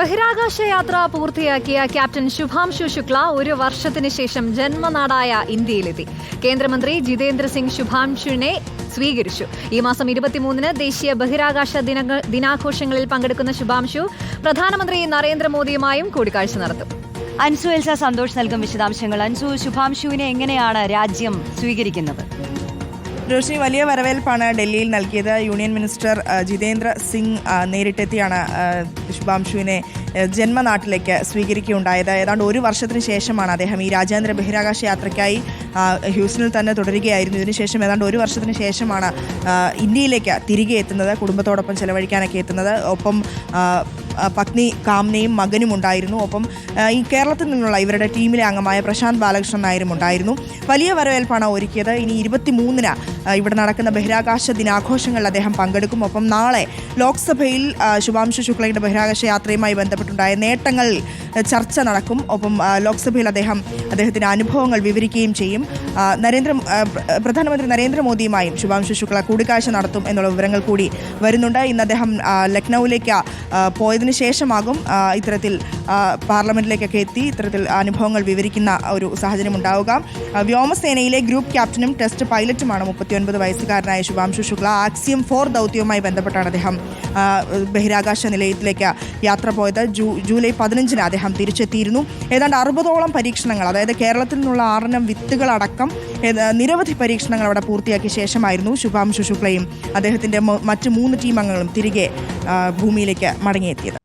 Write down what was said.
ബഹിരാകാശ യാത്ര പൂർത്തിയാക്കിയ ക്യാപ്റ്റൻ ശുഭാംശു ശുക്ല ഒരു വർഷത്തിന് ശേഷം ജന്മനാടായ ഇന്ത്യയിലെത്തി. കേന്ദ്രമന്ത്രി ജിതേന്ദ്ര സിംഗ് ശുഭാംശുവിനെ സ്വീകരിച്ചു. ഈ മാസം ഇരുപത്തിമൂന്നിന് ദേശീയ ബഹിരാകാശ ദിനാഘോഷങ്ങളിൽ പങ്കെടുക്കുന്ന ശുഭാംശു പ്രധാനമന്ത്രി നരേന്ദ്രമോദിയുമായും കൂടിക്കാഴ്ച നടത്തും. അൻസു എൽസ സന്തോഷ് നൽകും വിശദാംശങ്ങൾ. അൻസു ശുഭാംശുവിനെ എങ്ങനെയാണ് രാജ്യം സ്വീകരിക്കുന്നത്? റോഷിനി വലിയ വരവേൽപ്പാണ് ഡൽഹിയിൽ നൽകിയത്. യൂണിയൻ മിനിസ്റ്റർ ജിതേന്ദ്ര സിംഗ് നേരിട്ടെത്തിയാണ് ശുഭാംശുവിനെ ജന്മനാട്ടിലേക്ക് സ്വീകരിക്കുകയുണ്ടായത്. ഏതാണ്ട് ഒരു വർഷത്തിന് ശേഷമാണ് അദ്ദേഹം ഈ രാജ്യാന്തര ബഹിരാകാശ യാത്രയ്ക്കായി ഹ്യൂസ്റ്റണിൽ തന്നെ തുടരുകയായിരുന്നു. ഇതിനുശേഷം ഏതാണ്ട് ഒരു വർഷത്തിന് ശേഷമാണ് ഇന്ത്യയിലേക്ക് തിരികെ എത്തുന്നത് കുടുംബത്തോടൊപ്പം ചെലവഴിക്കാനൊക്കെ എത്തുന്നത്. ഒപ്പം പത്നി കാംനയും മകനും ഉണ്ടായിരുന്നു. ഒപ്പം ഈ കേരളത്തിൽ നിന്നുള്ള ഇവരുടെ ടീമിലെ അംഗമായ പ്രശാന്ത് ബാലകൃഷ്ണൻ നായരും ഉണ്ടായിരുന്നു. വലിയ വരവേൽപ്പാണ് ഒരുക്കിയത്. ഇനി ഇരുപത്തി മൂന്നിന് ഇവിടെ നടക്കുന്ന ബഹിരാകാശ ദിനാഘോഷങ്ങളിൽ അദ്ദേഹം പങ്കെടുക്കും. ഒപ്പം നാളെ ലോക്സഭയിൽ ശുഭാംശു ശുക്ലയുടെ ബഹിരാകാശ യാത്രയുമായി ബന്ധപ്പെട്ടുണ്ടായ നേട്ടങ്ങൾ ചർച്ച നടക്കും. ഒപ്പം ലോക്സഭയിൽ അദ്ദേഹം അദ്ദേഹത്തിന്റെ അനുഭവങ്ങൾ വിവരിക്കുകയും ചെയ്യും. നരേന്ദ്ര പ്രധാനമന്ത്രി നരേന്ദ്രമോദിയുമായും ശുഭാംശു ശുക്ല കൂടിക്കാഴ്ച നടത്തും എന്നുള്ള വിവരങ്ങൾ കൂടി വരുന്നുണ്ട്. ഇന്ന് അദ്ദേഹം ലക്നൌവിലേക്ക് പോയതിനു ശേഷമാകും ഇത്തരത്തിൽ പാർലമെന്റിലേക്കൊക്കെ എത്തി ഇത്തരത്തിൽ അനുഭവങ്ങൾ വിവരിക്കുന്ന ഒരു സാഹചര്യം ഉണ്ടാവുക. വ്യോമസേനയിലെ ഗ്രൂപ്പ് ക്യാപ്റ്റനും ടെസ്റ്റ് പൈലറ്റുമാണ് മുപ്പത്തിയൊൻപത് വയസ്സുകാരനായ ശുഭാംശു ശുക്ല ആക്സിയം ഫോർ ദൗത്യവുമായി ബന്ധപ്പെട്ടാണ് അദ്ദേഹം ബഹിരാകാശ നിലയത്തിലേക്ക് യാത്ര പോയത്. ജൂ ജൂലൈ പതിനഞ്ചിന് അദ്ദേഹം തിരിച്ചെത്തിയിരുന്നു. ഏതാണ്ട് അറുപതോളം പരീക്ഷണങ്ങൾ അതായത് കേരളത്തിൽ നിന്നുള്ള ആറെണ്ണം വിത്തുകളടക്കം നിരവധി പരീക്ഷണങ്ങൾ അവിടെ പൂർത്തിയാക്കിയ ശേഷമായിരുന്നു ശുഭാംശു ശുക്ലയും അദ്ദേഹത്തിന്റെ മറ്റ് മൂന്ന് ടീം അംഗങ്ങളും തിരികെ ഭൂമിയിലേക്ക് മടങ്ങിയെത്തിയത്.